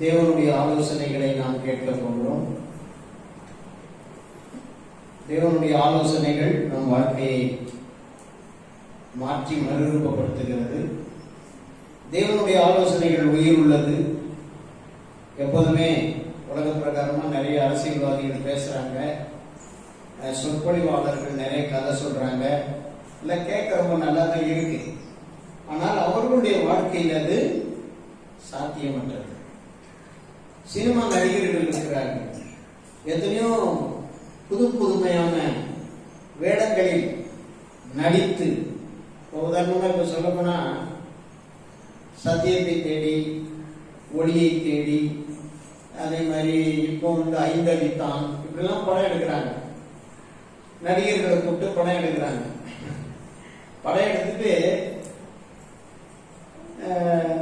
தேவனுடைய ஆலோசனைகளை நாம் கேட்க போகிறோம் தேவனுடைய ஆலோசனைகள் நம் வாழ்க்கையை மாற்றி மறுரூபப்படுத்துகிறது. தேவனுடைய ஆலோசனைகள் உயிர் உள்ளது. எப்போதுமே உலக பிரகாரமாக நிறைய அரசியல்வாதிகள் பேசுகிறாங்க சொற்பொழிவாளர்கள் நிறைய கதை சொல்கிறாங்க இல்லை கேட்க ரொம்ப நல்லா தான் இருக்கு. ஆனால் அவர்களுடைய வாழ்க்கையில் அது சாத்தியமற்றது. சினிமா நடிகர்கள் இருக்கிறார்கள். எத்தனையோ புது புதுமையான வேடங்களில் நடித்து உதாரணமாக இப்போ சொல்லப்போனால் சொல்ல சத்தியத்தை தேடி ஒளியை தேடி அதே மாதிரி இப்போ வந்து ஐந்தடித்தான் இப்படிலாம் படம் எடுக்கிறாங்க. நடிகர்களை கூப்பிட்டு படம் எடுக்கிறாங்க. படம் எடுத்துட்டு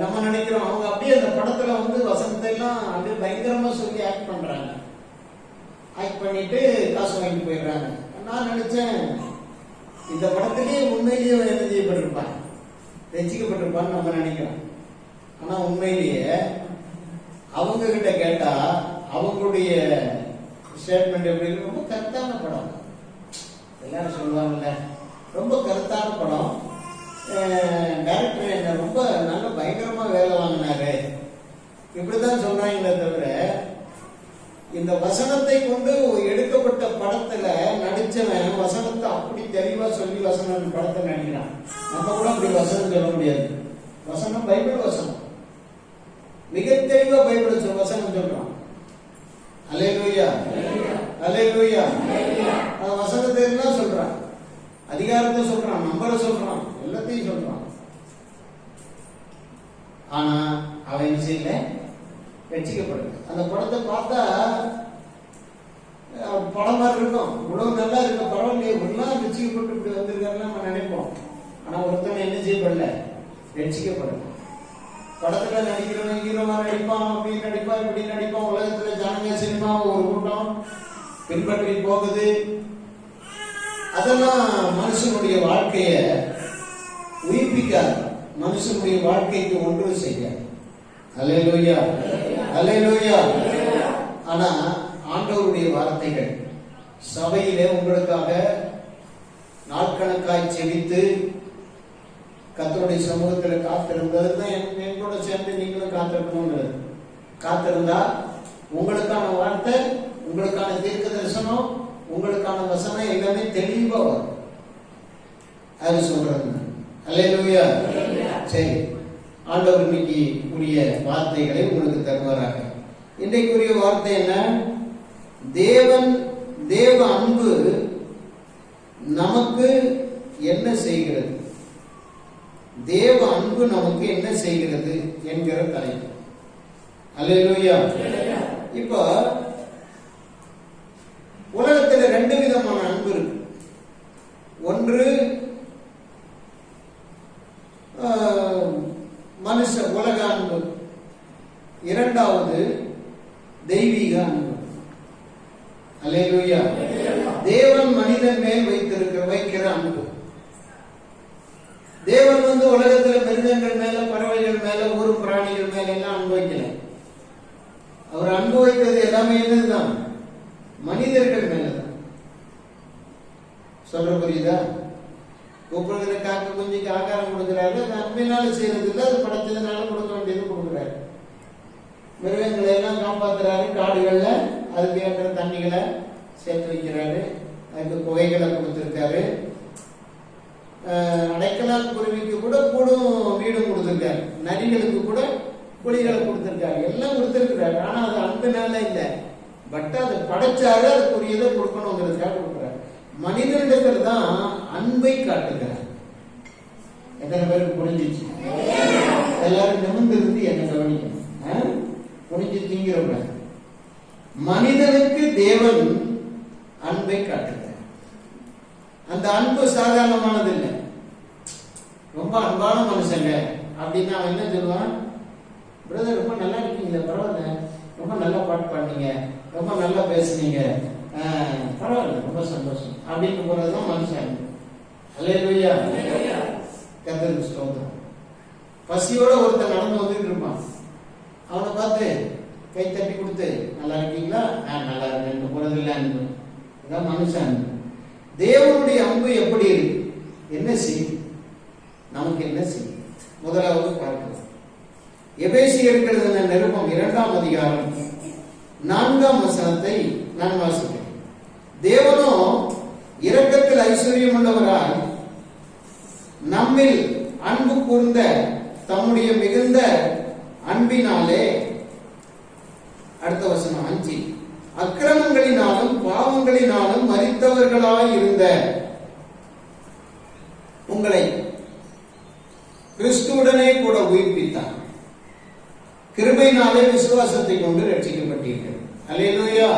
நம்ம நினைக்கிறோம். அவங்க அப்படியே அந்த படத்துல வந்து வசனத்தை எல்லாம் அப்படியே பயங்கரமா சொல்லி ஆக்ட் பண்றாங்க. ஆக்ட் பண்ணிட்டு காசு வாங்கிட்டு போயிடுறாங்க. நான் நினைச்சேன் இந்த படத்திலேயே உண்மையிலேயே என்ன செய்யப்பட்டிருப்பான் ரசிக்கப்பட்டிருப்பான்னு நம்ம நினைக்கிறோம். ஆனா உண்மையிலேயே அவங்க கிட்ட கேட்டா அவங்களுடைய ஸ்டேட்மெண்ட் எப்படி ரொம்ப கரெக்டான படம். எல்லாரும் சொல்லுவாங்கல்ல ரொம்ப கருத்தான படம் டேரக்டர் என்ன ரொம்ப நல்ல பயங்கரமா வேலை வாங்கினாரு. இப்படிதான் சொல்றாங்களே தவிர இந்த வசனத்தை கொண்டு எடுக்கப்பட்ட படத்துல நடிச்சவன் வசனத்தை அப்படி தெளிவா சொல்லி வசனம் படத்தை நடிக்கிறான். நம்ம கூட அப்படி வசனம் சொல்ல முடியாது. வசனம் பைபிள் வசனம். மிக தெளிவா பைபிள் வசனம் சொல்றான் அலையலூயா அலையலூயா அவன் வசனத்தை எல்லாம் சொல்றான். அதிகாரத்தை சொல்றான் நம்பரை சொல்றான் எல்லாத்தையும் சொல்றான். ஆனா அவன் என்ன செய்யல ரட்சிக்கப்படல அந்த படத்தை பார்த்தா படம் மாதிரி இருக்கும். உணவு நல்லா இருக்கு பரவாயில்லையே ஒன்றும் ரட்சிக்கப்பட்டு இப்படி வந்திருக்காருன்னு நம்ம நினைப்போம். ஆனா ஒருத்தன் என்ன செய்யப்படல? ரட்சிக்கப்படல படத்துல நடிக்கிறவன் ஹீரோவா நடிப்பான் அப்படி நடிப்பான் இப்படி நடிப்பான். உலகத்துல ஜனங்க சினிமா ஒரு கூட்டம் பின்பற்றி போகுது. அதெல்லாம் மனுஷனுடைய வாழ்க்கைய உயிர்ப்பிக்காது. மனுஷனுடைய வாழ்க்கைக்கு ஒன்று செய்யாது. அலையலோயா அலையலோயா ஆனா ஆண்டவருடைய வார்த்தைகள் சபையிலே உங்களுக்காக நாட்கணக்காய் செவித்து கத்தருடைய சமூகத்தில் காத்திருந்தது தான் என் என் கூட சேர்ந்து நீங்களும் காத்திருக்கணுங்கிறது காத்திருந்தா உங்களுக்கான வார்த்தை உங்களுக்கான தீர்க்க தரிசனம் உங்களுக்கான வசனம் எல்லாமே தெளிவா வரும். அது சொல்றது அல்லேலூயா சரி. ஆண்டவர் இன்னைக்கு உரிய வார்த்தைகளை உங்களுக்கு தருவாராக. இன்றைக்குரிய வார்த்தை என்ன? தேவன் தேவ அன்பு நமக்கு என்ன செய்கிறது? தேவ அன்பு நமக்கு என்ன செய்கிறது என்கிற தலைப்பு. அல்லேலூயா இப்ப உலகத்துல ரெண்டு விதமான அன்பு இருக்கு. ஒன்று மனுஷ உலக அன்பு. இரண்டாவது தெய்வீக அன்பு. அல்லேலூயா. தேவன் மனிதன் மேல் வைத்திருக்கிற வைக்கிற அன்பு. தேவன் வந்து உலகத்துல மிருகங்கள் மேல பறவைகள் மேல ஊரும் பிராணிகள் மேல எல்லாம் அன்பு வைக்கல. அவர் அன்பு வைத்தது எல்லாமே என்னதுதான்? மனிதர்கள் சொல்ற புரியுதா? கூப்பிடுகிற காக்க குஞ்சுக்கு ஆகாரம் கொடுக்கிறாரு அது அன்பினால செய்யறது இல்லை அது படைச்சதுனால கொடுக்க வேண்டியது கொடுக்குறாரு. மிருகங்களை எல்லாம் காப்பாத்துறாரு காடுகள்ல அதுக்கு ஏற்ற தண்ணிகளை சேர்த்து வைக்கிறாரு அதுக்கு புகைகளை கொடுத்துருக்காரு. அடைக்கலால் குருவிக்கு கூட கூடும் வீடும் கொடுத்துருக்காரு. நரிகளுக்கு கூட குழிகளை கொடுத்துருக்காரு. எல்லாம் கொடுத்துருக்கிறாரு. ஆனா அது அன்பினால இல்லை. பட் அது படைச்சாரு அதுக்குரியதை கொடுக்கணுங்கிறதுக்காக கொடுக்குறாரு. மனிதனிடத்தில் தான் அன்பை காட்டுகிறார். எத்தனை பேருக்கு புரிஞ்சிச்சு? எல்லாரும் நிமிர்ந்து இருந்து என்ன கவனிக்கணும். புரிஞ்சு குனிஞ்சு மனிதனுக்கு தேவன் அன்பை காட்டுகிறார். அந்த அன்பு சாதாரணமானது இல்லை ரொம்ப அன்பான மனுஷங்க. அப்படின்னு அவன் என்ன சொல்லுவான்? பிரதர் ரொம்ப நல்லா இருக்கீங்களே பரவாயில்ல. ரொம்ப நல்லா பாட்டு பண்ணீங்க ரொம்ப நல்லா பேசுனீங்க. பரவாயில்ல ரொம்ப சந்தோஷம். அப்படின்னு போறதுதான் மனுஷன் அன்பு. அல்லேலூயா. கத்தருக்கு ஸ்தோத்திரம். பசியோட ஒருத்தன் நடந்து வந்துட்டு இருப்பான். அவனை பார்த்து கை தட்டி கொடுத்து நல்லா இருக்கீங்களா? ஆ நல்லா இருக்கேன். போறதில்லை அன்பு. இதான் மனுஷன் தேவனுடைய அன்பு எப்படி இருக்கு? என்ன செய்யும்? நமக்கு என்ன செய்யும்? முதலாவது பார்க்கலாம். எபேசியர்கள் நிருபம் இரண்டாம் அதிகாரம் நான்காம் வசனத்தை நான் வாசிக்கிறேன். தேவனோ இரக்கத்தில் ஐஸ்வர்யம் உள்ளவராய் நம்மில் அன்பு கூர்ந்த தம்முடைய மிகுந்த அன்பினாலே அடுத்த வசனம் அஞ்சு. அக்கிரமங்களினாலும் பாவங்களினாலும் மறித்தவர்களாய் இருந்த உங்களை கிறிஸ்துவுடனே கூட உயிர்ப்பித்தார். கிருபையினாலே விசுவாசத்தை கொண்டு ரட்சிக்கப்பட்டீர்கள். அல்லேலூயா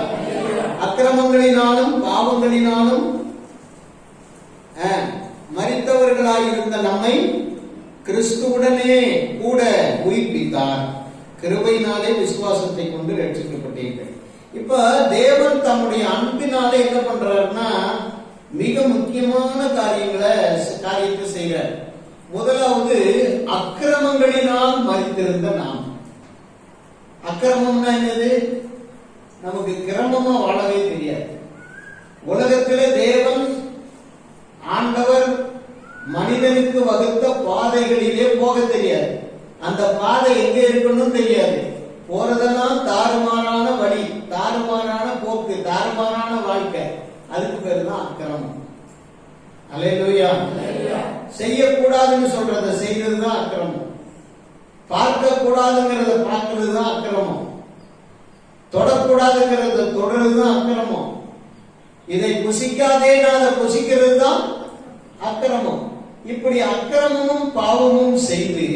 அக்கிரமங்களினாலும் பாவங்களினாலும் மறித்தவர்களாயிருந்த நம்மை கிறிஸ்துவுடனே கூட உயிர்ப்பித்தார். கிருபையினாலே விசுவாசத்தை கொண்டு ரட்சிக்கப்பட்டீர்கள். இப்ப தேவன் தம்முடைய அன்பினாலே என்ன பண்றாருன்னா மிக முக்கியமான காரியங்களை காரியத்தை செய்கிறார் முதலாவது அக்கிரமங்களினால் மறித்திருந்த நாம். அக்கிரமம்னா என்னது நமக்கு கிரமமா வாழவே தெரியாது உலகத்திலே தேவன் ஆண்டவர் மனிதனுக்கு வகுத்த பாதைகளிலே போக தெரியாது அந்த பாதை எங்க இருக்கணும் தெரியாது போறதெல்லாம் தாறுமாறான வழி தாறுமாறான போக்கு தாறுமாறான வாழ்க்கை அதுக்கு பேரு தான் அக்கிரமம் அலையிலூயா செய்யக்கூடாதுன்னு சொல்றத செய்யறது தான் அக்கிரமம் பார்க்க கூடாதுங்கிறத பார்க்கறது தான் அக்கிரமம் தொடக்கூடாதுங்கிறத தொடர்றது தான் அக்கிரமம் இதை புசிக்காதே நான் அதை புசிக்கிறது தான் அக்கிரமம் இப்படி அக்கிரமமும் பாவமும் செய்து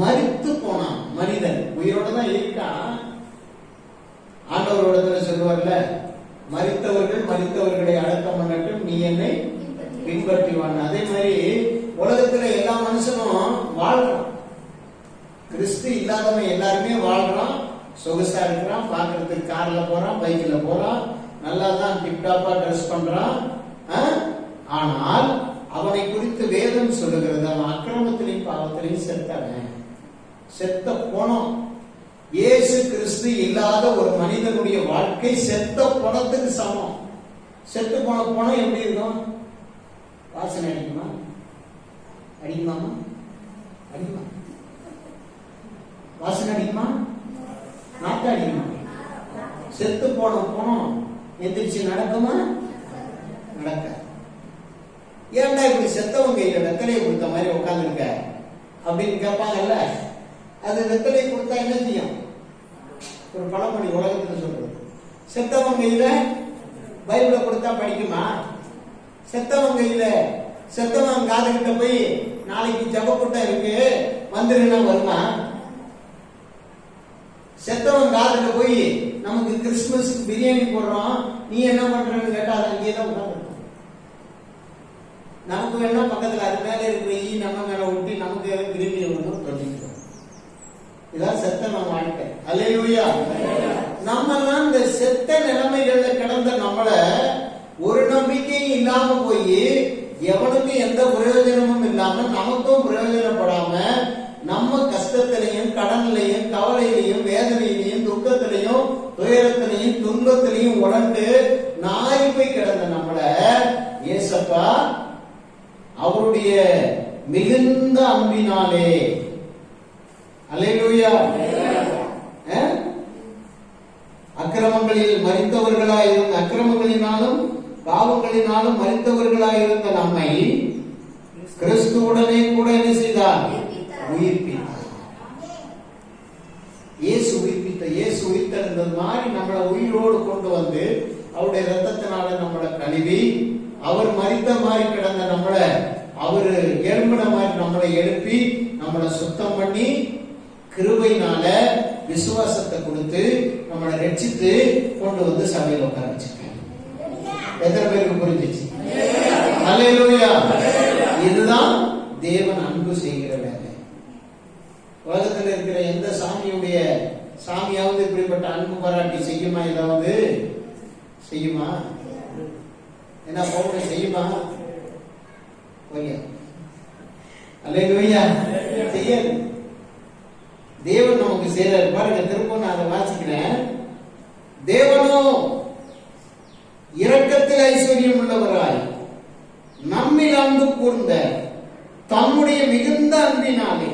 மறித்து போனான் மனிதன் உயிரோட தான் இருக்கான் ஆண்டவரோட சொல்லுவார்ல மறித்தவர்கள் மறித்தவர்களை அடக்கம் பண்ணட்டும் நீ என்னை பின்பற்றுவான் அதே மாதிரி உலகத்துல எல்லா மனுஷனும் வாழ்றான் கிறிஸ்து இல்லாதவன் எல்லாருமே வாழ்றான் சொகுசா இருக்கிறான் பாக்குறதுக்கு கார்ல போறான் பைக்ல போறான் நல்லா தான் டிப்டாப்பா ட்ரெஸ் பண்றான் ஆனால் அவனை குறித்து வேதம் சொல்லுகிறது அவன் அக்கிரமத்திலையும் பாவத்திலையும் செத்தவன் செத்த போனோம் இயேசு கிறிஸ்து இல்லாத ஒரு மனிதனுடைய வாழ்க்கை செத்த பணத்துக்கு சமம். செத்து போன பணம் எப்படி இருக்கும்? வாசனை அடிக்குமா? அடிக்குமாமா அடிக்குமா? வாசனை அடிக்குமா? நாட்டு அடிக்குமா? செத்து போன போனோம் எந்திரிச்சு நடக்குமா? நடக்க ஏன்டா இப்படி செத்தவங்க கையில வெத்தலையை கொடுத்த மாதிரி உட்காந்துருக்க அப்படின்னு கேட்பாங்கல்ல? அது வெத்தலையை கொடுத்தா என்ன செய்யும்? ஒரு பழமொழி உலகத்துல சொல்றது. செத்தவங்க கையில பைபிளை கொடுத்தா படிக்குமா? செத்தவன் கையில செத்தவன் காதுகிட்ட போய் நாளைக்கு ஜபக்கூட்டம் இருக்கு வந்துருன்னா வருமா? செத்தவன் காதுல போய் நமக்கு கிறிஸ்துமஸ் பிரியாணி போடுறோம் நீ என்ன பண்றன்னு கேட்டா அது அங்கேயே தான் உட்காந்துருக்கும். நமக்கு வேணா பக்கத்துல அது மேல இருக்கிற ஈ நம்ம மேல ஒட்டி நமக்கு கிருமி ஒன்றும் தொட்டிக்கிறோம் இதான் செத்த நம்ம வாழ்க்கை. அல்லேலூயா. நம்ம எல்லாம் இந்த செத்த நிலைமைகள்ல கிடந்த நம்மள ஒரு நம்பிக்கையும் இல்லாம போய் எவனுக்கும் எந்த பிரயோஜனமும் இல்லாம நமக்கும் பிரயோஜனப்படாம நம்ம கஷ்டத்திலையும் கடன்லையும் கவலையிலையும் வேதனையிலையும் துக்கத்திலையும் துயரத்திலையும் துன்பத்திலையும் உணர்ந்து நாய் போய் கிடந்த நம்மள ஏசப்பா அவருடைய மிகுந்த அன்பினாலே. அலையூயா அக்கிரமங்களில் மறித்தவர்களாயிருந்த அக்கிரமங்களினாலும் பாவங்களினாலும் மறித்தவர்களாயிருந்த நம்மை கிறிஸ்துவுடனே கூட என்ன செய்தார்? உயிர்ப்பித்தார் இயேசு உயிர்ப்பித்த இயேசு உயிர்த்தெழுந்தது மாதிரி நம்மளை உயிரோடு கொண்டு வந்து அவருடைய ரத்தத்தினால நம்மளை கழுவி அவர் மறித்த மாதிரி கிடந்த நம்மளை அவரு எழும்பின மாதிரி நம்மளை எழுப்பி நம்மளை சுத்தம் பண்ணி கிருபையினால விசுவாசத்தை கொடுத்து நம்மளை ரட்சித்து கொண்டு வந்து சபையில் உட்கார வச்சிருக்காரு எத்தனை பேருக்கு புரிஞ்சிச்சு? இதுதான் தேவன் அன்பு செய்கிற உலகத்தில் இருக்கிற எந்த சாமியுடைய சாமியாவது இப்படிப்பட்ட அன்பு பாராட்டி செய்யுமா ஏதாவது? செய்யுமா? என்ன பவுனை செய்யுமா? ஓய்யா செய்யாது தேவன் நமக்கு செய்யறாரு பாருங்க திரும்ப நான் அதை வாசிக்கிறேன். தேவனோ இரக்கத்தில் ஐஸ்வர்யம் உள்ளவராய் நம்மில் அன்பு கூர்ந்த தம்முடைய மிகுந்த அன்பினாலே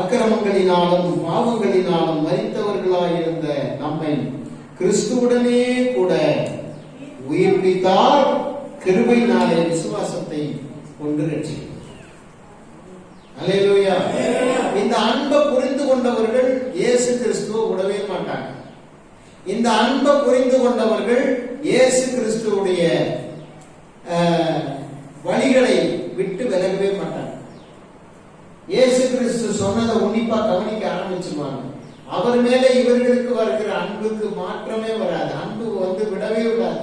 அக்கிரமங்களினாலும் பாவங்களினாலும் மறித்தவர்களாயிருந்த நம்மை கிறிஸ்துவுடனே கூட உயிர்ப்பித்தார். கிருபையினாலே விசுவாசத்தை கொண்டு ரட்சித்தார் இந்த அன்பை புரிந்து கொண்டவர்கள் இயேசு கிறிஸ்துவ விடவே மாட்டாங்க. இந்த அன்பை புரிந்து கொண்டவர்கள் இயேசு கிறிஸ்துவுடைய அஹ், வழிகளை விட்டு விலகவே மாட்டாங்க. இயேசு கிறிஸ்து சொன்னதை உன்னிப்பா கவனிக்க ஆரம்பிச்சுமாங்க அவர் மேல இவர்களுக்கு வருகிற அன்புக்கு மாற்றமே வராது. அன்பு வந்து விடவே விடாது.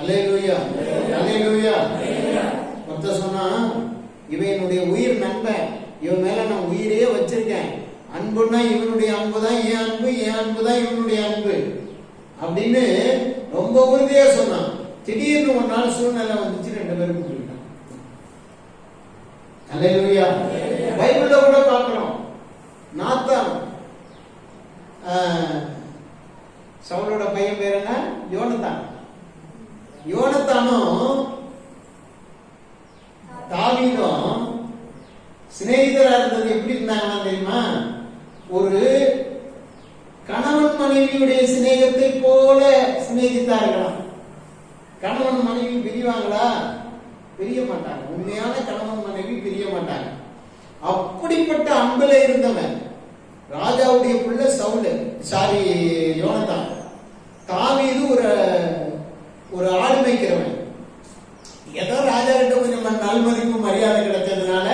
அல்லேலூயா. லூயா மொத்த சொன்னா இவன் என்னுடைய உயிர் நண்பன். இவன் மேல நான் உயிரே வச்சிருக்கேன். அன்புன்னா இவனுடைய அன்பு தான் என் அன்பு என் அன்பு தான் இவனுடைய அன்பு. அப்படின்னு ரொம்ப உறுதியா சொன்னான். திடீர்னு ஒரு நாள் சூழ்நிலை வந்துச்சு ரெண்டு பேரும் விட்டுட்டான் அல்லேலூயா. பைபிள்ல கூட பார்க்கிறோம் நாத்தான். சவுலோட பையன் பேர் என்ன? யோனத்தான். யோனத்தானும் தாவீதும் சிநேகிதரா இருந்தது எப்படி இருந்தாங்கன்னா தெரியுமா? ஒரு கணவன் மனைவியுடைய சிநேகத்தை போல சிநேகித்தார்களாம் கணவன் மனைவி பிரிவாங்களா? பிரிய மாட்டாங்க. உண்மையான கணவன் மனைவி பிரிய மாட்டாங்க. அப்படிப்பட்ட அன்புல இருந்தவன். ராஜாவுடைய புள்ள சவுல சாரி யோனதான் தாவீது ஒரு ஆடு மேய்க்கிறவன் ஏதோ ராஜா கிட்ட கொஞ்சம் நல்மதிப்பு மரியாதை கிடைச்சதுனால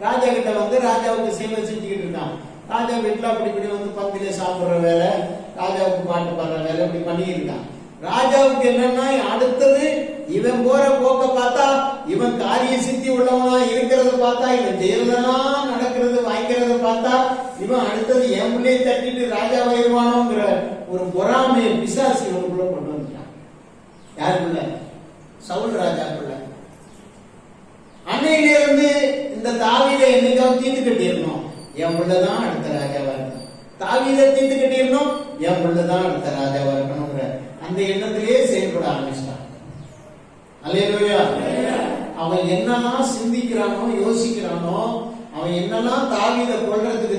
ராஜா கிட்ட வந்து ராஜாவுக்கு சேவை செஞ்சுக்கிட்டு இருக்கான் ராஜா வீட்டுல அப்படி இப்படி வந்து பந்தில சாப்பிடுற வேலை ராஜாவுக்கு பாட்டு பாடுற வேலை இப்படி பண்ணிட்டு இருக்கான் ராஜாவுக்கு என்னன்னா அடுத்தது இவன் போற போக்க பார்த்தா இவன் காரிய சித்தி உள்ளவனா இருக்கிறத பார்த்தா இவன் செய்யறதெல்லாம் நடக்கிறது வாய்க்கிறத பார்த்தா இவன் அடுத்தது என் பிள்ளையை தட்டிட்டு ராஜா வருவானோங்கிற ஒரு பொறாமையை பிசாசு இவனுக்குள்ள கொண்டு வந்துட்டான் யாருக்குள்ள சவுல் ராஜா பிள்ளை அன்னையில இருந்து இந்த தாவீதை என்னைக்காவது தீர்த்து கட்டிடணும் என் பிள்ளைதான் அடுத்த ராஜாவா இருக்கணும் தாவீதை தீர்த்து கட்டிடணும் என் பிள்ளைதான் அடுத்த ராஜாவா இருக்கணுங்கிற அந்த எண்ணத்திலேயே செயல்பட ஆரம்பிச்சிட்டான் அல்லேலூயா அவன் என்னெல்லாம் சிந்திக்கிறானோ யோசிக்கிறானோ அவன் என்னெல்லாம் தாவீதை கொல்றதுக்கு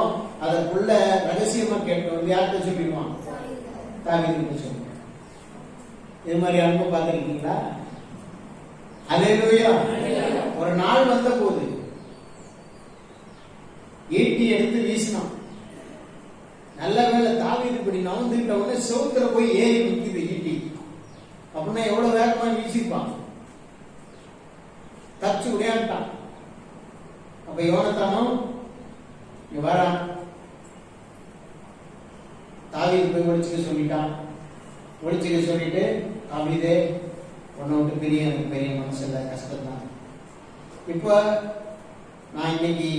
திட்டமிடுறானோ அதற்குள்ள ரகசியமா கேட்கணும் யார்கிட்ட சொல்லிடுவான் தாவிதிட்ட சொல்லுவான் இது மாதிரி அன்பு பார்த்துருக்கீங்களா? அலையிலுயா ஒரு நாள் வந்த போது ஈட்டி எடுத்து வீசினான் நல்ல வேலை தாவிது இப்படி நவுந்துட்ட உடனே செவுத்துல போய் ஏறி நிக்குது ஈட்டி. அப்படின்னா எவ்வளவு வேகமா வீசிப்பான்? தச்சு விளையாண்டான் அப்ப யோனத்தானும் இங்க வரான். தாவீது போய் ஒழிச்சுக்க சொல்லிட்டான். ஒழிச்சுக்க சொல்லிட்டு தாவீதே உன்னை விட்டு பெரிய எனக்கு பெரிய மனசு கஷ்டம்தான். இப்போ நான் இன்னைக்கு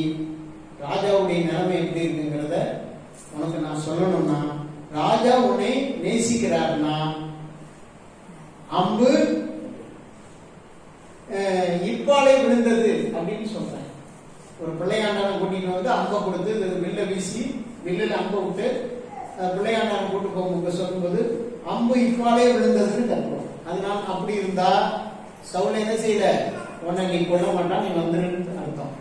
ராஜாவுடைய நிலைமை எப்படி இருக்குங்கிறத உனக்கு நான் சொல்லணும்னா ராஜா உன்னை நேசிக்கிறார்னா அம்பு இப்பாலை விழுந்தது அப்படின்னு சொல்றேன். ஒரு பிள்ளையாண்டான கூட்டிட்டு வந்து அம்பை கொடுத்து வில்ல வீசி வில்லில் அம்பை விட்டு பிள்ளையாண்டான கூட்டு போகும்போது சொல்லும்போது அம்பு இப்பாலே விழுந்ததுன்னு கற்போம் அதனால அப்படி இருந்தா சவுல என்ன செய்யல? உன்னை நீ கொல்ல மாட்டான் நீ வந்துருன்னு அர்த்தம்.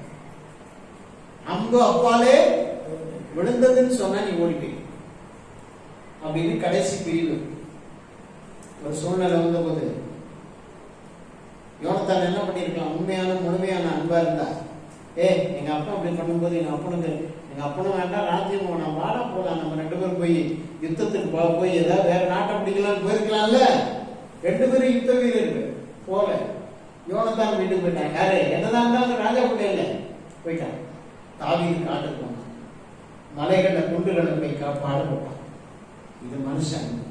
அம்பு அப்பாலே விழுந்ததுன்னு சொன்னா நீ ஓடி அப்படின்னு கடைசி பிரிவு. ஒரு சூழ்நிலை வந்த போது யோனத்தான் என்ன பண்ணிருக்கலாம் உண்மையான முழுமையான அன்பா இருந்தா ஏ எங்க அப்பா அப்படி பண்ணும்போது எங்க அப்பனுக்கு எங்க அப்பனும் வேண்டாம் ராஜ்யம் வேணாம். வாடா போலாம் நம்ம ரெண்டு பேரும் போய் யுத்தத்துக்கு போ- போய் ஏதாவது வேற நாட்டை பிடிக்கலாம்னு போயிருக்கலாம்ல? ரெண்டு பேரும் யுத்த வீரர்கள். போல. யோனத்தான் வீட்டுக்கு போயிட்டான். யாரு? என்னதான் இருந்தாலும் ராஜா இல்ல. போயிட்டான். தாவீது காட்டுக்கு போனான். மலைகளை குண்டுகளை போய் காப்பாடு போட்டான். இது மனுஷன்.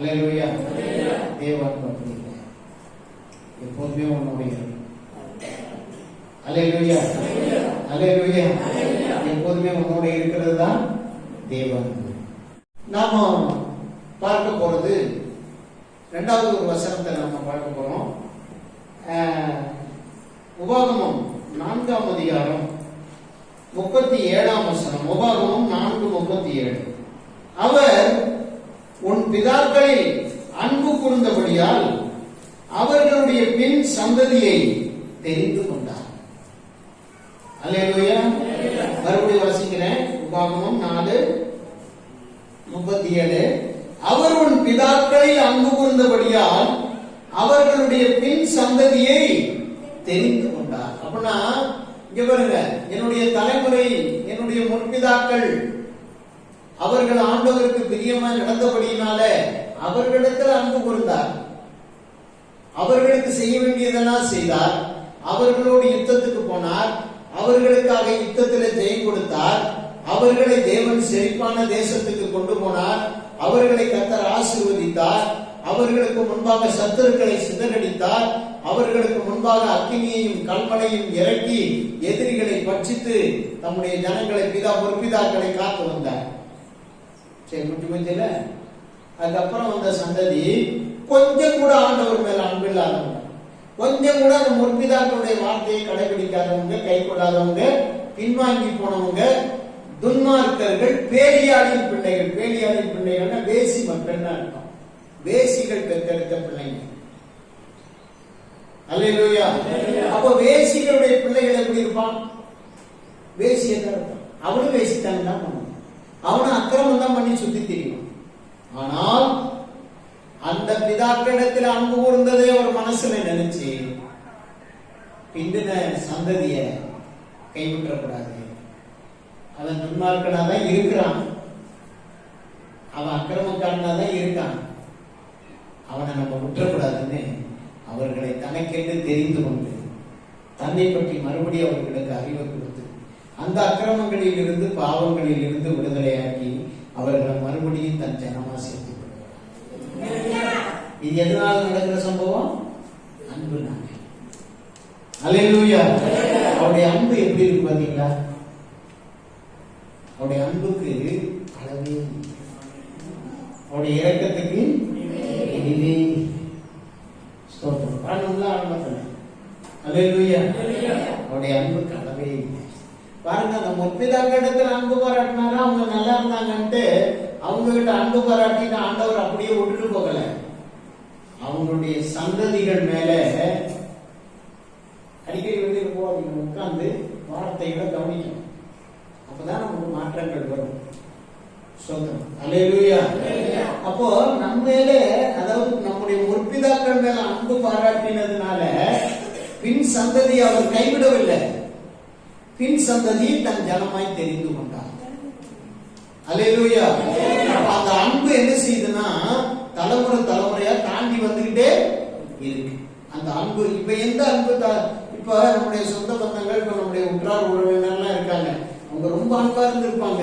அலையலுயா பார்த்தீங்க எப்போதுமே உன்னுடைய அலையலுயா அலையலுயா எப்போதுமே உன்னோட இருக்கிறது தான் தேவன். நாம பார்க்க போறது ரெண்டாவது ஒரு வசனத்தை நாம பார்க்க போறோம். உபாகமம் நான்காம் அதிகாரம் முப்பத்தி ஏழாம் வசனம். உபாகமம் நான்கு முப்பத்தி ஏழு அவர் உன் பிதாக்களில் அன்பு கூர்ந்தபடியால் அவர்களுடைய பின் சந்ததியை தெரிந்து கொண்டார். அல்லேலூயா மறுபடியும் வாசிக்கிறேன். உபாகமம் நாலு முப்பத்தி ஏழு. அவர் உன் பிதாக்களை அன்பு கூர்ந்தபடியால் அவர்களுடைய பின் சந்ததியை தெரிந்து கொண்டார். அப்படின்னா இங்க பாருங்க என்னுடைய தலைமுறை என்னுடைய முற்பிதாக்கள் அவர்கள் ஆண்டவருக்கு பிரியமா நடந்தபடியினால அவர்களிடத்தில் அன்பு கூர்ந்தார். அவர்களுக்கு செய்ய வேண்டியதெல்லாம் செய்தார். அவர்களோடு யுத்தத்துக்கு போனார். அவர்களுக்காக யுத்தத்தில் ஜெயம் கொடுத்தார். அவர்களை தேவன் செழிப்பான தேசத்துக்கு கொண்டு போனார். அவர்களை கத்தர் ஆசீர்வதித்தார். அவர்களுக்கு முன்பாக சத்துருக்களை சிதறடித்தார். அவர்களுக்கு முன்பாக அக்கினியையும் கல்மனையும் இறக்கி எதிரிகளை பட்சித்து தம்முடைய ஜனங்களை பிதா பொற்பிதாக்களை காத்து வந்தார். சரி முட்டி முச்சில அதுக்கப்புறம் வந்த சந்ததி கொஞ்சம் கூட ஆண்டவர் மேல அன்பில்லாதவங்க கொஞ்சம் கூட அந்த முற்பிதாக்களுடைய வார்த்தையை கடைபிடிக்காதவங்க கை கொள்ளாதவங்க பின்வாங்கி போனவங்க துன்மார்க்கர்கள் பேலியாளின் பிள்ளைகள். பேலியாளின் பிள்ளைகள்னா வேசி மக்கள் அர்த்தம். வேசிகள் பெற்றெடுத்த பிள்ளைங்க. அல்லையா அப்ப வேசிகளுடைய பிள்ளைகள் எப்படி இருப்பான்? வேசி என்ன இருப்பான் அவனும் வேசித்தான் தான் பண்ணுவான். அவனும் அக்கிரமம் தான் பண்ணி சுத்தி தெரியும் ஆனால் அந்த பிதாக்களிடத்தில் அன்பு கூர்ந்ததை அவர் மனசுல நினைச்சு பிந்தின சந்ததிய கைவிட்டக்கூடாது அவன் துன்மார்க்கனா தான் இருக்கிறான். அவன் அக்கிரமக்காரனா தான் இருக்கான். அவனை நம்ம விட்டுறக்கூடாதுன்னு அவர்களை தனக்கென்று தெரிந்து கொண்டு தன்னை பற்றி மறுபடியும் அவர்களுக்கு அறிவை கொடுத்து அந்த அக்கிரமங்களில் இருந்து பாவங்களில் இருந்து விடுதலையாக்கி அவர்களை மறுபடியும் தன் ஜனமாக இது எதனால நடக்கிற சம்பவம்? அன்பு நாங்க அல்லேலூயா. அவருடைய அன்பு எப்படி இருக்கு பாத்தீங்களா அவருடைய அன்புக்கு அளவே அவருடைய இறக்கத்துக்கு இனிமே ஸ்தோத்திரம். பாடணும்ல ஆரம்பத்தில் அல்லேலூயா. அவருடைய அன்புக்கு அளவே இல்லை. பாருங்க அந்த முற்பிதாக்கிடத்துல அன்பு பாராட்டினாரா? அவங்க நல்லா இருந்தாங்கன்ட்டு அவங்க கிட்ட அன்பு பாராட்டின ஆண்டவர் அப்படியே விட்டுட்டு போகல. அவங்களுடைய சந்ததிகள் மேல அடிக்கடி வெளியே போவாங்க உட்கார்ந்து வார்த்தைகளை கவனிக்கணும். அப்பதான் நமக்கு மாற்றங்கள் வரும். அப்போ நம்ம மேல அதாவது நம்முடைய முற்பிதாக்கள் மேல அன்பு பாராட்டினதுனால பின் சந்ததி அவர் கைவிடவில்லை. பின் சந்ததி தன் ஜனமாய் தெரிந்து கொண்டார். அல்லேலூயா அப்ப அந்த அன்பு என்ன செய்யுதுன்னா தலைமுறை தலைமுறையா தாண்டி வந்துகிட்டே இருக்கு. அந்த அன்பு இப்ப எந்த அன்பு த- இப்ப நம்முடைய சொந்த பந்தங்கள் இப்ப நம்முடைய உற்றார் உறவினர்லாம் இருக்காங்க. அவங்க ரொம்ப அன்பா இருந்திருப்பாங்க.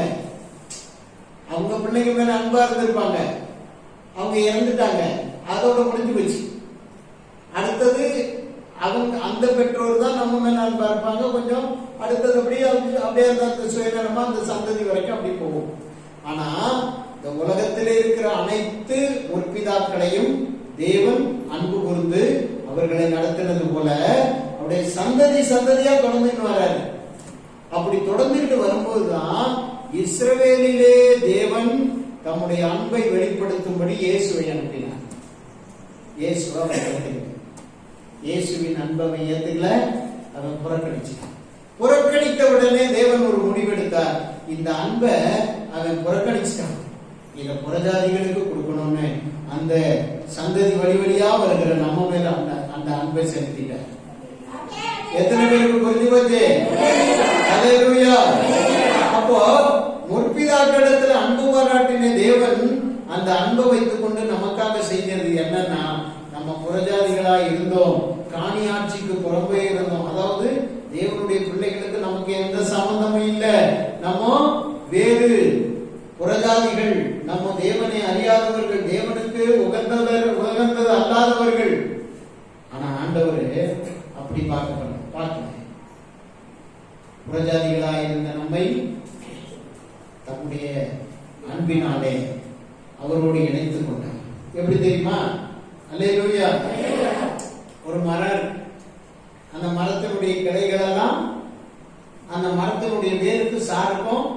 அவங்க பிள்ளைங்க மேல அன்பா இருந்திருப்பாங்க. அவங்க இறந்துட்டாங்க. அதோட முடிஞ்சு போச்சு. அடுத்தது அவங்க அந்த பெற்றோர் தான் நம்ம மேல அன்பா இருப்பாங்க. கொஞ்சம் அடுத்தது அப்படியே அப்படியே அந்த சுயநலமா அந்த சந்ததி வரைக்கும் அப்படி போகும். ஆனா இந்த உலகத்திலே இருக்கிற அனைத்து முற்பிதாக்களையும் தேவன் அன்பு கூர்ந்து அவர்களை நடத்தினது போல அவருடைய சந்ததி சந்ததியா தொடர்ந்துட்டு வராரு. அப்படி தொடர்ந்துட்டு வரும்போதுதான் இஸ்ரவேலிலே தேவன் தம்முடைய அன்பை வெளிப்படுத்தும்படி இயேசுவை அனுப்பினார். இயேசுவை இயேசுவின் அன்பை ஏத்துக்கல அவன் புறக்கணிச்சான் புறக்கணித்த உடனே தேவன் ஒரு முடிவெடுத்தார். இந்த அன்பை அவன் புறக்கணிச்சிட்டான். இத புறஜாதிகளுக்கு கொடுக்கணும்னு அந்த சந்ததி வழி வழியா வருகிற நம்ம மேல அந்த அந்த அன்பை செலுத்திட்டார். எத்தனை பேருக்கு புரிஞ்சு போச்சு? அப்போ முற்பிதாக்களிடத்துல அன்பு பாராட்டின தேவன் அந்த அன்பை வைத்துக் கொண்டு நமக்காக செய்கிறது என்னன்னா நம்ம புறஜாதிகளா இருந்தோம் காணி ஆட்சிக்கு புறம்பே இருந்தோம். அதாவது தேவனுடைய பிள்ளைகளுக்கு நமக்கு எந்த சம்பந்தமும் இல்லை. நம்ம வேறு புறஜாதிகள். நம்ம தேவனை அறியாதவர்கள் தேவனுக்கு உகந்தவர் உகந்தது அல்லாதவர்கள். ஆனா ஆண்டவர் அப்படி பார்க்க பார்க்கல புறஜாதிகளாய் இருந்த நம்மை தம்முடைய அன்பினாலே அவரோடு இணைத்துக் கொண்டார். எப்படி தெரியுமா? அல்லேலூயா. ஒரு மரம் அந்த மரத்தினுடைய கிளைகள் எல்லாம் அந்த மரத்தினுடைய வேருக்கு சாருக்கும்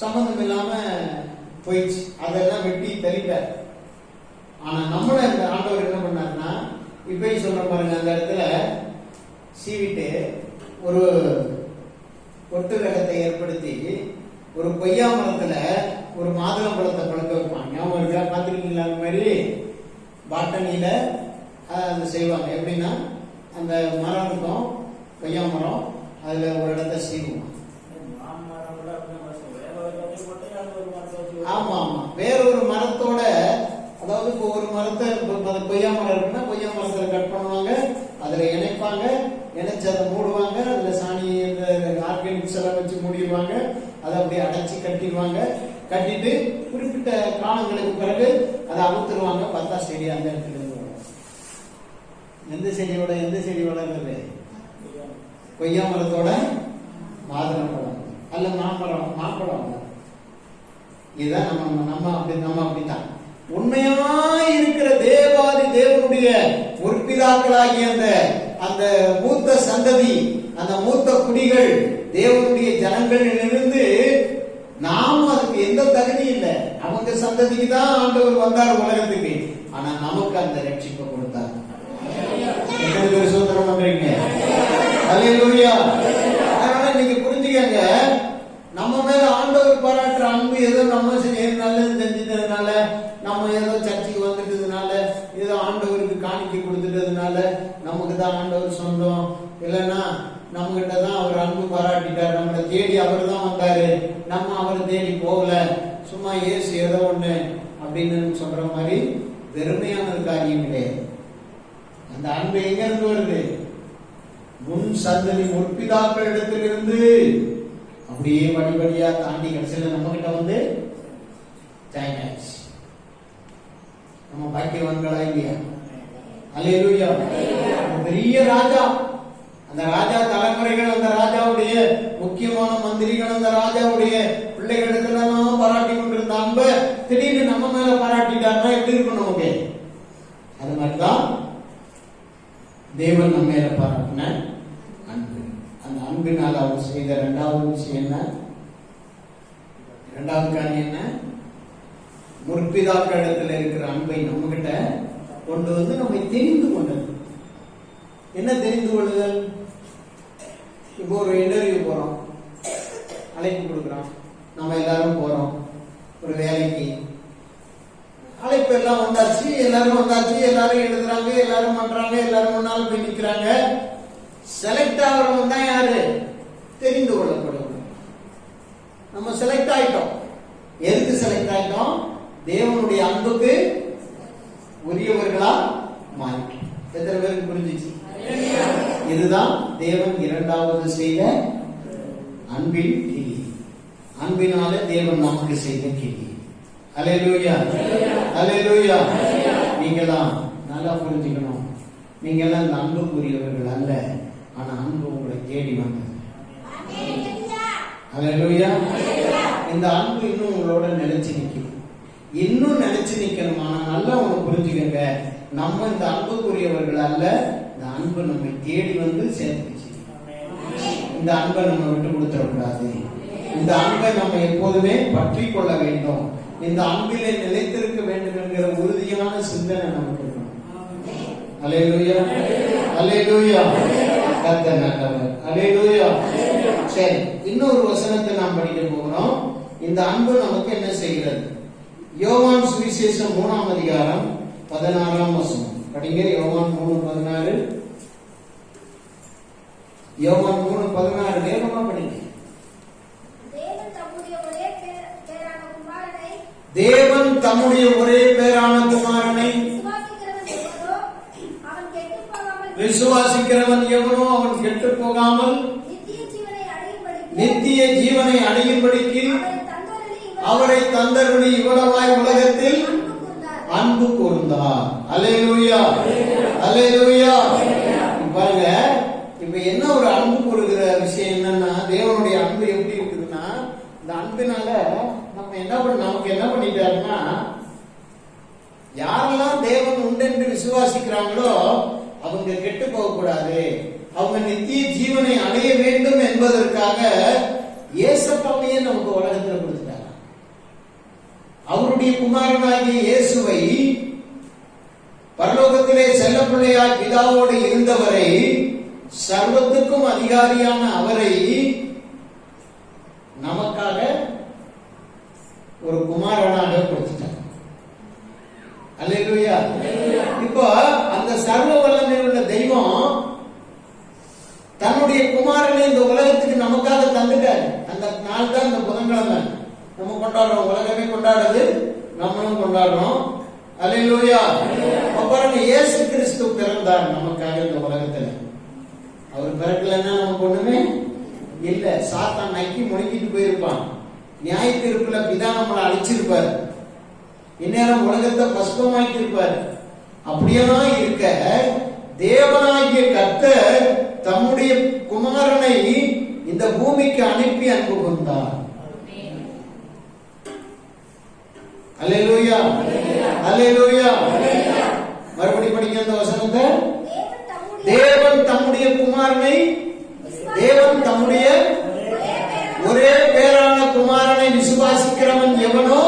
சம்பந்தம் இல்லாம போயிடுச்சு. அதெல்லாம் வெட்டி தெளிப்பார். ஆனா நம்மளும் இந்த ஆண்டவர் என்ன பண்ணாருன்னா இப்பயும் சொல்ற பாருங்க அந்த இடத்துல சீவிட்டு ஒரு ஒட்டுரகத்தை ஏற்படுத்தி ஒரு கொய்யா மரத்துல ஒரு மாதுளம் பழத்தை பழுக்க வைப்பாங்க. ஞாபகம் இருக்கா? பார்த்துருக்கீங்களா? அந்த மாதிரி பாட்டனியில அதை செய்வாங்க. எப்படின்னா அந்த மரம் இருக்கும் கொய்யா மரம் அதுல ஒரு இடத்த சீவுவாங்க ஆமா ஆமா வேற ஒரு மரத்தோட அதாவது இப்போ ஒரு மரத்தை கொய்யா மரம் இருக்குன்னா கொய்யா மரத்தை கட் பண்ணுவாங்க அதுல இணைப்பாங்க இணைச்சு அதை மூடுவாங்க அதுல சாணி இந்த ஆர்கானிக்ஸ் எல்லாம் வச்சு மூடிடுவாங்க அதை அப்படியே அடைச்சு கட்டிடுவாங்க. கட்டிட்டு குறிப்பிட்ட காலங்களுக்கு பிறகு அதை அமுத்துருவாங்க பார்த்தா செடி அந்த இடத்துல இருந்து எந்த செடியோட எந்த செடி வளர்றது கொய்யா மரத்தோட மாதுளம் பழம். அல்ல மாம்பழம் மாம்பழம். இதுதான் நம்ம நம்ம அப்படி நம்ம அப்படித்தான். உண்மையாய் இருக்கிற தேவாதி தேவனுடைய முற்பிதாக்களாகிய அந்த அந்த மூத்த சந்ததி அந்த மூத்த குடிகள் தேவனுடைய ஜனங்களிலிருந்து நாம அதுக்கு எந்த தகுதி இல்லை. அவங்க சந்ததிக்கு தான் ஆண்டவர் வந்தார் உலகத்துக்கு. ஆனா நமக்கு அந்த ரட்சிப்பை கொடுத்தார். எத்தனை பண்றீங்க அதனால நீங்க புரிஞ்சுக்கங்க. நம்ம மேல ஆண்டவர் பாராட்டுற அன்பு ஏதோ நம்ம நல்லது செஞ்சதுனால நம்ம ஏதோ சர்ச்சைக்கு வந்துட்டதுனால ஏதோ ஆண்டவருக்கு காணிக்கை கொடுத்துட்டதுனால நமக்கு தான் ஆண்டவர் சொந்தம். இல்லைன்னா நம்ம கிட்ட தான் அவர் அன்பு பாராட்டிட்டார். நம்மளை தேடி அவர் தான் வந்தாரு. நம்ம அவரை தேடி போகல. சும்மா ஏசு ஏதோ ஒண்ணு அப்படின்னு சொல்ற மாதிரி வெறுமையான காரியம் கிடையாது. அந்த அன்பு எங்க இருந்து வருது? முன் சந்ததி முற்பிதாக்கள் இடத்திலிருந்து அப்படியே படிப்படியா தாண்டி கடைசியில நம்ம கிட்ட வந்து join ஆயிடுச்சு. நம்ம பாக்கியவான்களா இல்லையா? அல்லேலூயா. பெரிய ராஜா. அந்த ராஜா தலைமுறைகள் அந்த ராஜாவுடைய முக்கியமான மந்திரிகள் அந்த ராஜாவுடைய பிள்ளைகளிடத்துலாம் பாராட்டி கொண்டிருந்த அன்ப திடீர்னு நம்ம மேல பாராட்டிட்டாருன்னா எப்படி இருக்கணும் ஓகே அது மாதிரிதான் தேவன் நம்ம மேல பாராட்டின அன்பு. அந்த அன்பினால் அவர் செய்த இரண்டாவது விஷயம் என்ன? இரண்டாவது காரியம் என்ன? முற்பிதாக்களிடத்தில் இருக்கிற அன்பை நம்ம கிட்ட கொண்டு வந்து நம்மை தெரிந்து கொண்டது. என்ன தெரிந்து கொள்ளுதல்? இப்போ ஒரு இன்டர்வியூ போறோம். அழைப்பு கொடுக்குறோம். நம்ம எல்லாரும் போறோம். ஒரு வேலைக்கு. அழைப்பு எல்லாம் வந்தாச்சு. எல்லாரும் வந்தாச்சு. எல்லாரும் எழுதுறாங்க. எல்லாரும் பண்றாங்க. எல்லாரும் முன்னால போய் நிற்கிறாங்க செலக்ட் ஆகிறவங்க தான் யாரு? தெரிந்து கொள்ளப்படுவாங்க நம்ம செலக்ட் ஆயிட்டோம். எதுக்கு செலக்ட் ஆயிட்டோம்? தேவனுடைய அன்புக்கு உரியவர்களா மாறிட்டோம் எத்தனை பேருக்கு புரிஞ்சிச்சு? இதுதான் தேவன் இரண்டாவது செய்த அன்பின் கிளி. அன்பினாலே தேவன் நமக்கு செய்த கிளி. அலையலூயா அலையலூயா நீங்களாம் நல்லா புரிஞ்சுக்கணும். நீங்கெல்லாம் இந்த அன்புக்குரியவர்கள் அல்ல. ஆனா அன்பு உங்களை தேடி வந்தது. அலையலூயா இந்த அன்பு இன்னும் உங்களோட நிலைச்சு இன்னும் நினைச்சு நிக்கணுமா. நல்லா ஒண்ணு புரிஞ்சுக்கங்க. நம்ம இந்த அன்புக்குரியவர்கள் அல்ல. இந்த அன்பு நம்மை தேடி வந்து சேர்த்துச்சு இந்த அன்பை நம்ம விட்டு கொடுத்துடக்கூடாது. இந்த அன்பை நம்ம எப்போதுமே பற்றி கொள்ள வேண்டும். இந்த அன்பிலே நிலைத்திருக்க வேண்டும் என்கிற உறுதியான சிந்தனை நமக்கு இருக்கணும். அலையலூயா அலையலூயா கர்த்தர் நல்லவர். அலையலூயா சரி இன்னொரு வசனத்தை நாம் படிக்க போகிறோம். இந்த அன்பு நமக்கு என்ன செய்கிறது? யோவான் சுவிசேஷம் மூணாம் அதிகாரம் பதினாறாம் வசனம். படிங்க யோவான் மூணு பதினாறு. யோவான் மூணு பதினாறு வேகமா படிங்க. தேவன் தம்முடைய ஒரே பேர்- பேரான குமாரனை விசுவாசிக்கிறவன் எவனோ அவன் கெட்டு போகாமல் நித்திய ஜீவனை அடையும்படிக்கு நித்திய ஜீவனை அடையும்படிக்கு அவரை அவரை தந்தருளி இவ்வளவாய் உலகத்தில் அன்பு கூர்ந்தார். அன்பு கூர்ந்தார் அலையலூயா அலையலூயா பாருங்க இப்ப என்ன ஒரு அன்பு கூறுகிற விஷயம் என்னன்னா தேவனுடைய அன்பு எப்படி இருக்குதுன்னா இந்த அன்பினால நம்ம என்ன பண்ண நமக்கு என்ன பண்ணிட்டாருன்னா யாரெல்லாம் தேவன் உண்டு என்று விசுவாசிக்கிறாங்களோ அவங்க கெட்டு போக கூடாது அவங்க நித்திய ஜீவனை அடைய வேண்டும் என்பதற்காக இயேசப்பாவையே நமக்கு உலகத்துல கொடுத்துட்டாங்க அவருடைய குமாரனாகிய இயேசுவை பரலோகத்திலே செல்ல பிள்ளையாய் பிதாவோடு இருந்தவரை சர்வத்துக்கும் அதிகாரியான அவரை நமக்காக ஒரு குமாரனாக கொடுத்துட்டார். அல்லேலூயா. இப்போ அந்த சர்வ வல்லமை உள்ள தெய்வம் தன்னுடைய குமாரனை இந்த உலகத்துக்கு நமக்காக தந்துட்டார். அந்த நாள் தான் இந்த புதன்கிழமை. நம்ம கொண்டாடுறோம். உலகமே கொண்டாடுறது நம்மளும் கொண்டாடுறோம். அல்லேலூயா. அப்ப பாருங்க இயேசு கிறிஸ்து பிறந்தார் நமக்காக இந்த உலகத்துல. அவர் பிறக்கலன்னா நமக்கு ஒண்ணுமே இல்ல சாத்தான் நக்கி முழுக்கிட்டு போயிருப்பான். நியாய தீர்ப்புல பிதா நம்மளை அழிச்சிருப்பார். இந்நேரம் உலகத்தை பஸ்பமாக்கி இருப்பார் அப்படியெல்லாம் இருக்க தேவனாகிய கர்த்தர் தம்முடைய குமாரனை இந்த பூமிக்கு அனுப்பி அன்பு கொண்டார். அல்லேலூயா அல்லேலூயா மறுபடி படிங்க அந்த வசனத்தை. தேவன் தம்முடைய தேவன் தம்முடைய குமாரனை தேவன் தம்முடைய ஒரே பேரான குமாரனை விசுவாசிக்கிறவன் எவனோ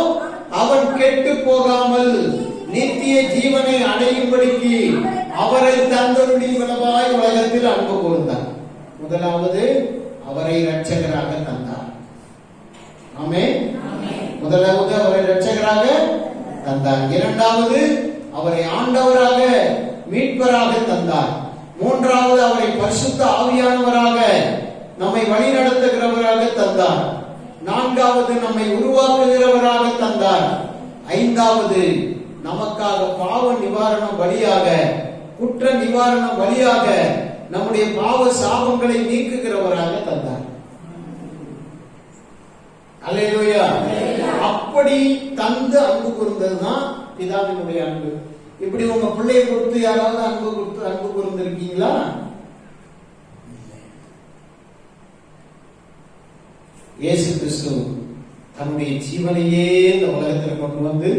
அவன் கெட்டு போகாமல் நித்திய ஜீவனை அடையும்படிக்கு அவரை தந்தருடையவனவாய் உலகத்தில் அன்பு கூர்ந்தார். முதலாவது அவரை இரட்சகராக தந்தார். ஆமே முதலாவது அவரை ரட்சகராக தந்தார். இரண்டாவது அவரை ஆண்டவராக மீட்பராக தந்தார். மூன்றாவது அவரை பரிசுத்த ஆவியானவராக நம்மை வழிநடத்துகிறவராக தந்தார். நான்காவது நம்மை உருவாக்குகிறவராக தந்தார். ஐந்தாவது நமக்காக பாவ நிவாரணம் வழியாக குற்ற நிவாரணம் வழியாக நம்முடைய பாவ சாபங்களை நீக்குகிறவராக தந்தார். அல்லேலூயா. அப்படி தந்து அன்பு கூர்ந்ததுதான் பிதாவினுடைய அன்பு. இப்படி உங்க பிள்ளையை கொடுத்து யாராவது அன்பு கொடுத்து அன்பு கூர்ந்திருக்கீங்களா? இயேசு கிறிஸ்து தன்னுடைய ஜீவனையே இந்த உலகத்தில் கொண்டு வந்து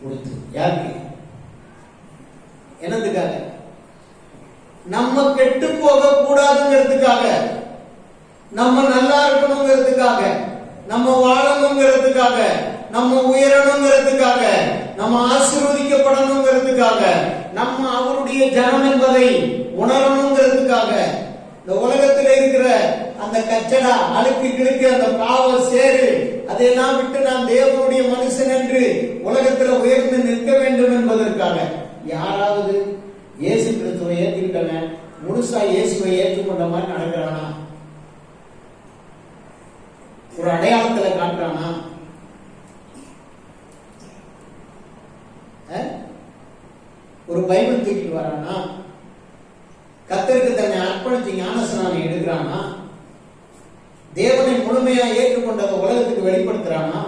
கொடுத்து யாருக்கு? என்னதுக்காக நம்ம கெட்டு போக கூடாதுங்கிறதுக்காக. நம்ம நல்லா இருக்கணுங்கிறதுக்காக. நம்ம வாழணுங்கிறதுக்காக நம்ம உயரணுங்கிறதுக்காக நம்ம ஆசீர்வதிக்கப்படணுங்கிறதுக்காக நம்ம அவருடைய ஜனம் என்பதை உணரணுங்கிறதுக்காக இந்த உலகத்தில் இருக்கிற அந்த கச்சடா அழுக்கு கிழக்கு அந்த பாவ சேரு அதையெல்லாம் விட்டு நான் தேவனுடைய மனுஷன் என்று உலகத்தில் உயர்ந்து நிற்க வேண்டும் என்பதற்காக யாராவது இயேசு கிறிஸ்துவை ஏத்துக்கிட்டவன் முழுசா இயேசுவை ஏற்றுக்கொண்ட மாதிரி நடக்கிறானா? ஒரு அடையாளத்துல காட்டுறானா? ஒரு பைபிள் தூக்கிட்டு வரானா கத்தருக்கு தன்னை அர்ப்பணித்து ஞானஸ்நானம் எடுக்கிறானா தேவனை முழுமையா ஏற்றுக்கொண்டதை உலகத்துக்கு வெளிப்படுத்துறானா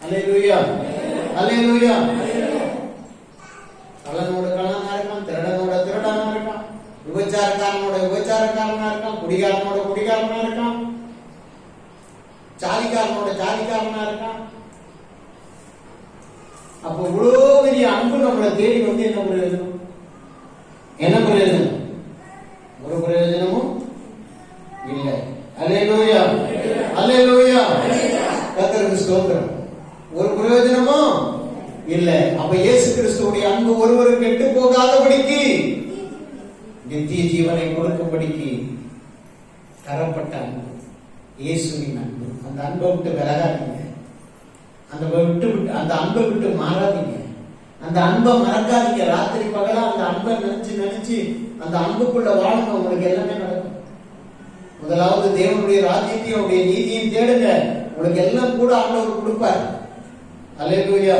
அல்லேலூயா. அல்லேலூயா. கள்ளனோட கள்ளனா இருக்கான் திருடனோட திருடனா இருக்கான் விபச்சாரக்காரனோட விபச்சாரக்காரனா இருக்கான் குடிகாரனோட குடிகாரனா இருக்கான் சாதிக்காரனோட சாதிக்காரனா இருக்கான் அப்ப இவ்வளோ பெரிய அன்பு நம்மளை தேடி வந்து என்ன பிரயோஜனம்? என்ன பிரயோஜனம்? ஒரு பிரயோஜனமும் இல்லை. அல்லேலூயா. அல்லேலூயா. கத்தருக்கு ஸ்தோத்திரம். ஒரு பிரயோஜனமும் இல்ல. அப்ப இயேசு கிறிஸ்துவோடைய அன்பு ஒருவர் கெட்டு போகாதபடிக்கு நித்திய ஜீவனை கொடுக்கும்படிக்கு தரப்பட்ட அன்பு. இயேசுவின் அன்பு. அந்த அன்பை விட்டு விலகாதீங்க. அந்த விட்டு விட்டு அந்த அன்பை விட்டு மாறாதீங்க. அந்த அன்பை மறக்காதீங்க. ராத்திரி பகலா அந்த அன்பை நினைச்சு நினைச்சு அந்த அன்புக்குள்ள வாழுங்க. உங்களுக்கு எல்லாமே நடக்கும். முதலாவது தேவனுடைய ராஜ்யத்தையும் அவருடைய நீதியையும் தேடுங்க. உங்களுக்கு எல்லாம் கூட ஆண்டவர் கொடுப்பார். அலையா